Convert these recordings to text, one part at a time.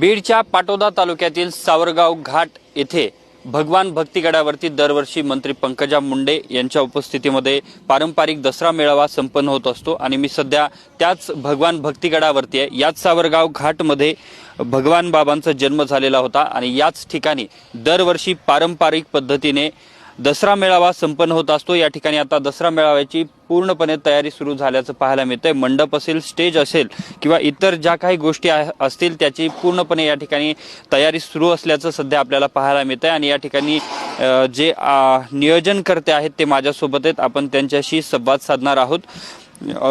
बीडच्या पाटोदा तालुक्यातील सावरगाव घाट येथे भगवान भक्तीगडावरती दरवर्षी मंत्री पंकजा मुंडे यांच्या उपस्थितीमध्ये पारंपरिक दसरा मेळावा संपन्न होत असतो. आणि मी सध्या त्याच भगवान भक्तीगडावरती आहे. याच सावरगाव घाटमध्ये भगवान बाबांचा जन्म झालेला होता. आणि याच ठिकाणी दरवर्षी पारंपरिक पद्धतीने दसरा मेळावा संपन्न होत असतो. या ठिकाणी आता दसरा मेळाव्याची पूर्णपणे तयारी सुरू झाल्याचं पाहायला मिळतंय. मंडप असेल स्टेज असेल किंवा इतर ज्या काही गोष्टी असतील त्याची पूर्णपणे या ठिकाणी तयारी सुरू असल्याचं सध्या आपल्याला पाहायला मिळतंय. आणि या ठिकाणी जे नियोजनकर्ते आहेत ते माझ्यासोबत आहेत. आपण त्यांच्याशी संवाद साधणार आहोत.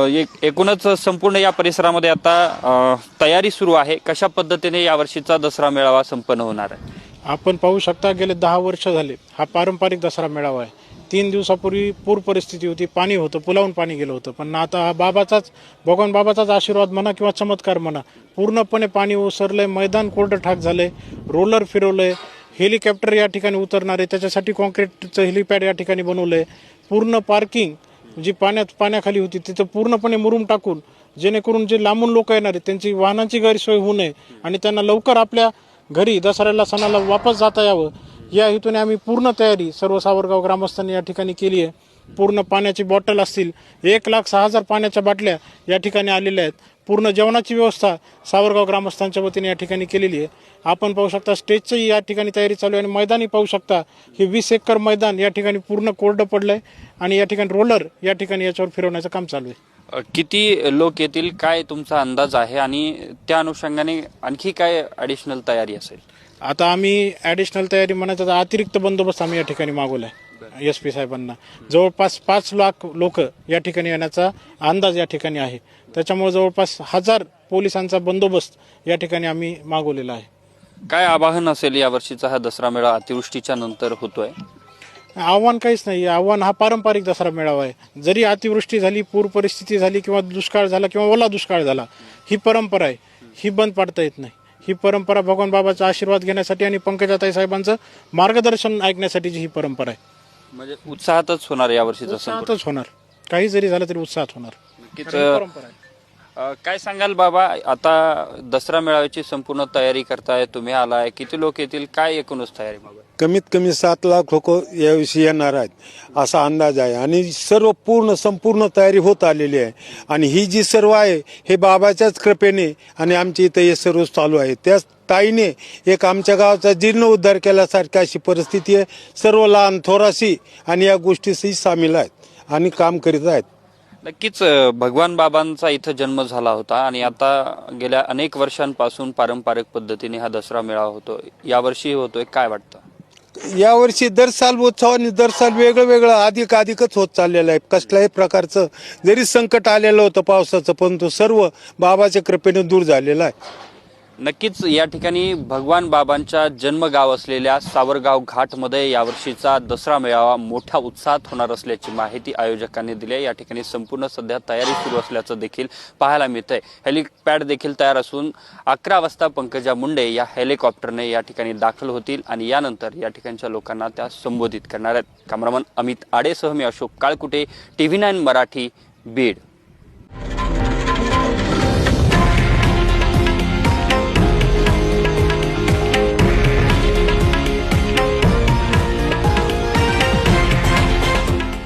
एक- एकूणच संपूर्ण या परिसरामध्ये आता तयारी सुरू आहे. कशा पद्धतीने यावर्षीचा दसरा मेळावा संपन्न होणार आहे? आपण पाहू शकता गेले दहा वर्ष झाले. हा पारंपरिक दसरा मेळावा आहे. तीन दिवसापूर्वी पूर परिस्थिती होती. पाणी होतं. पुलावून पाणी गेलं होतं. पण आता हा बाबाचाच भगवान बाबाचाच आशीर्वाद म्हणा किंवा चमत्कार म्हणा पूर्णपणे पाणी ओसरलंय. मैदान कोरडं ठाक झालंय. रोलर फिरवलंय. हेलिकॉप्टर या ठिकाणी उतरणार आहे त्याच्यासाठी कॉन्क्रीटचं हेलिपॅड या ठिकाणी बनवलंय. पूर्ण पार्किंग जी पाण्यात पाण्याखाली होती तिथं पूर्णपणे मुरुम टाकून जेणेकरून जे लांबून लोक येणार आहेत त्यांची वाहनांची गैरसोय होऊ नये आणि त्यांना लवकर आपल्या घरी दसऱ्याला सणाला वापस जाता यावं. या हेतूने आम्ही पूर्ण तयारी सर्व सावरगाव ग्रामस्थांनी या ठिकाणी केली आहे. पूर्ण पाण्याची बॉटल असतील एक लाख सहा हजार पाण्याच्या बाटल्या या ठिकाणी आलेल्या आहेत. पूर्ण जेवणाची व्यवस्था सावरगाव ग्रामस्थांच्या वतीने या ठिकाणी केलेली आहे. आपण पाहू शकता स्टेजची या ठिकाणी तयारी चालू आहे आणि मैदानी पाहू शकता. हे वीस एकर मैदान या ठिकाणी पूर्ण कोरडं पडलं आहे आणि या ठिकाणी रोलर या ठिकाणी याच्यावर फिरवण्याचं काम चालू आहे. किती लोक येतील काय तुमचा अंदाज आहे आणि त्या अनुषंगाने आणखी काय ॲडिशनल तयारी असेल? आता आम्ही ॲडिशनल तयारी म्हणायचं तर अतिरिक्त बंदोबस्त आम्ही या ठिकाणी मागवला आहे एस पी साहेबांना. जवळपास पाच लाख लोक या ठिकाणी येण्याचा अंदाज या ठिकाणी आहे. त्याच्यामुळे जवळपास हजार पोलिसांचा बंदोबस्त या ठिकाणी आम्ही मागवलेला आहे. काय आवाहन असेल या वर्षीचा हा दसरा मेळा अतिवृष्टीच्या नंतर होतोय? आव्हान काहीच नाही. आव्हान हा पारंपरिक दसरा मेळावा आहे. जरी अतिवृष्टी झाली पूर परिस्थिती झाली किंवा दुष्काळ झाला किंवा ओला दुष्काळ झाला ही परंपरा आहे. ही बंद पाडता येत नाही. ही परंपरा भगवान बाबाचा आशीर्वाद घेण्यासाठी आणि पंकजाताई साहेबांचं मार्गदर्शन ऐकण्यासाठीची ही परंपरा आहे. म्हणजे उत्साहातच होणार या वर्षीचा संपूर्ण उत्साहातच होणार. काही जरी झालं तरी उत्साहात होणार. नक्कीच परंपरा आहे. काय सांगाल बाबा? आता दसरा मेळाव्याची संपूर्ण तयारी करताय तुम्ही आलाय. किती लोक येतील? काय एकूणच तयारी बाबा? कमीत कमी सात लाख लोक याविषयी येणार आहेत असा अंदाज आहे. आणि सर्व पूर्ण संपूर्ण तयारी होत आलेली आहे. आणि ही जी सर्व आहे हे बाबाच्याच कृपेने आणि आमच्या इथं हे सर्व चालू आहे. त्याच ताईने एक आमच्या गावाचा जीर्णोद्धार केल्यासारखी अशी परिस्थिती आहे. सर्व लहान थोराशी आणि या गोष्टीशी सामील आहेत आणि काम करीत आहेत. नक्कीच भगवान बाबांचा इथं जन्म झाला होता आणि आता गेल्या अनेक वर्षांपासून पारंपरिक पद्धतीने हा दसरा मेळावा होतो. यावर्षी होतोय काय वाटतं? यावर्षी दर साल उत्सव आणि दर साल वेगळं वेगळं अधिक अधिकच होत चाललेलं आहे. कसल्याही प्रकारचं जरी संकट आलेलं होतं पावसाचं पण तो सर्व बाबाच्या कृपेने दूर झालेला आहे. नक्कीच या ठिकाणी भगवान बाबांच्या जन्मगाव असलेल्या सावरगाव घाटमध्ये यावर्षीचा दसरा मेळावा मोठ्या उत्साहात होणार असल्याची माहिती आयोजकांनी दिली आहे. या ठिकाणी संपूर्ण सध्या तयारी सुरू असल्याचं देखील पाहायला मिळतंय. हेलिपॅड देखील तयार असून अकरा वाजता पंकजा मुंडे या हेलिकॉप्टरने या ठिकाणी दाखल होतील आणि यानंतर या ठिकाणच्या लोकांना त्या संबोधित करणार आहेत. कॅमेरामन अमित आडेसह मी अशोक काळकुटे टीव्ही नाईन मराठी बीड.